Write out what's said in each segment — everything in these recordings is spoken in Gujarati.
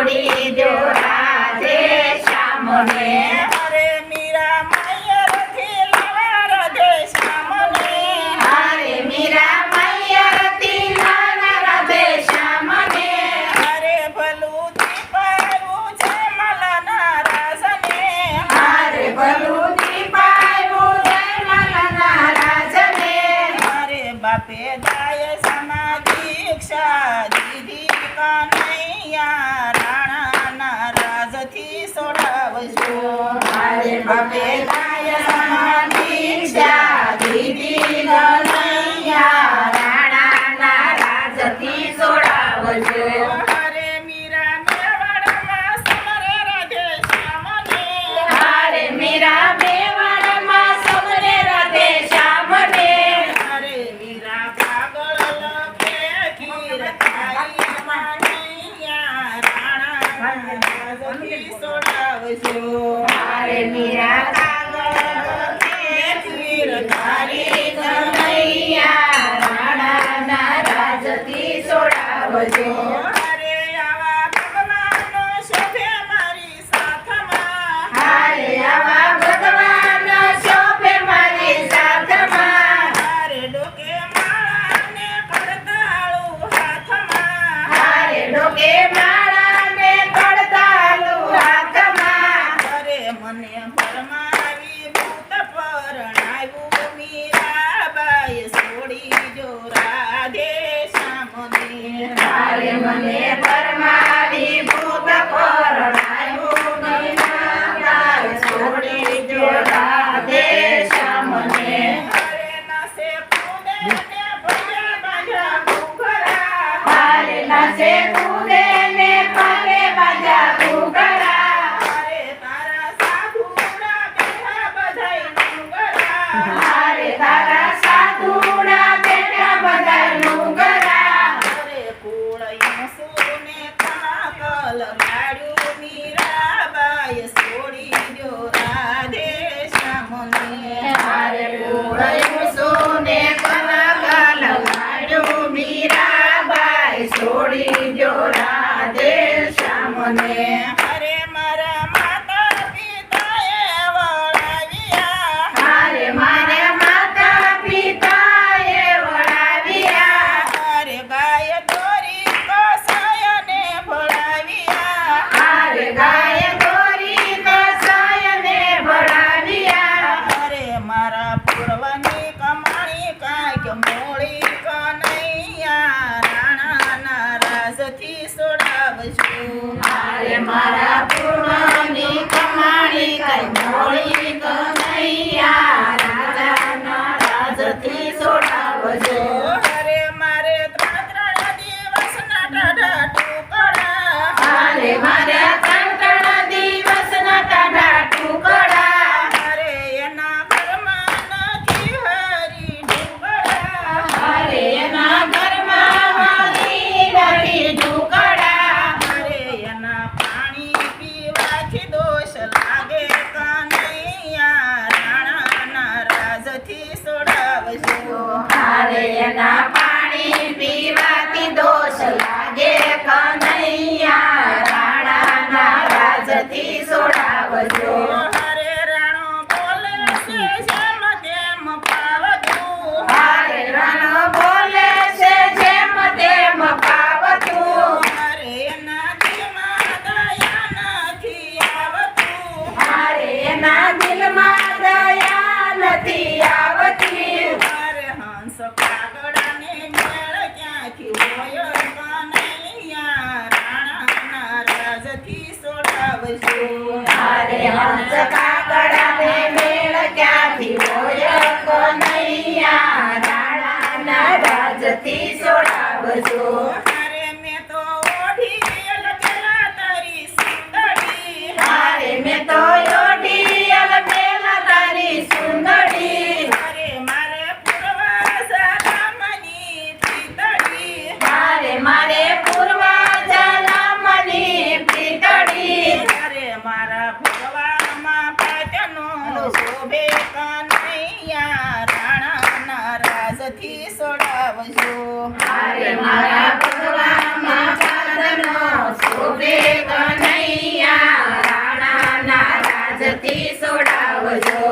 கொடி જય સમા દીક્ષા દીદી કનૈયા રાણાના રાજથી સોડાવજો. મારે બાપે જય i Oh my God. न से पूरे ने पले बजा तू कर નથી હંસ કાગડા ને મેળ ક્યાંથી હોય કનૈયા રાણાના આવજો મારે મારા ભગવાનમાં પાદનો શોભે કનૈયા રાણાના રાજથી સોડાવજો.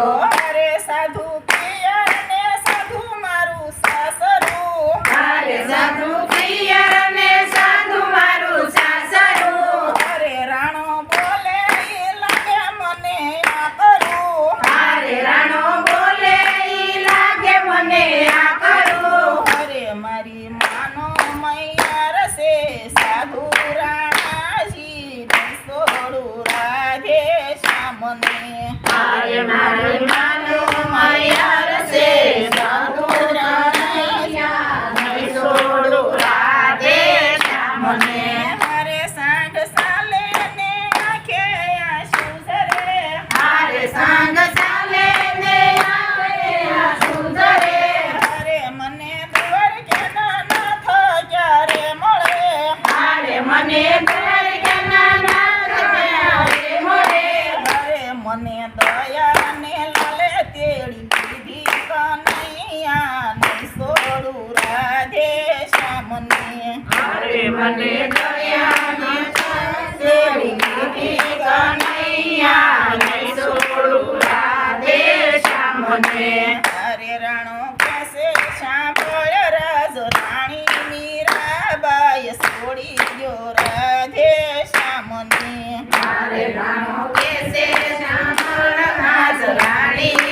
શ્યામને હારે મારી માનું મૈયાર છે સપૂર્ણ નૈયા નહીં છોડું રાધે શ્યામને. મને દયાની છાસેડી દીધી કનૈયા, નહીં છોડું રાધે શ્યામને. અરે રાણો પાસે સાંભળ રાજ રાણી મીરાબાઈ છોડી ગયો રાધે શ્યામને હારે રાણો કેસે સાંભળ રાજ રાણી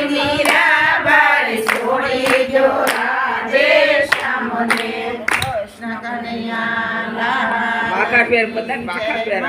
bakar biar putih bakar biar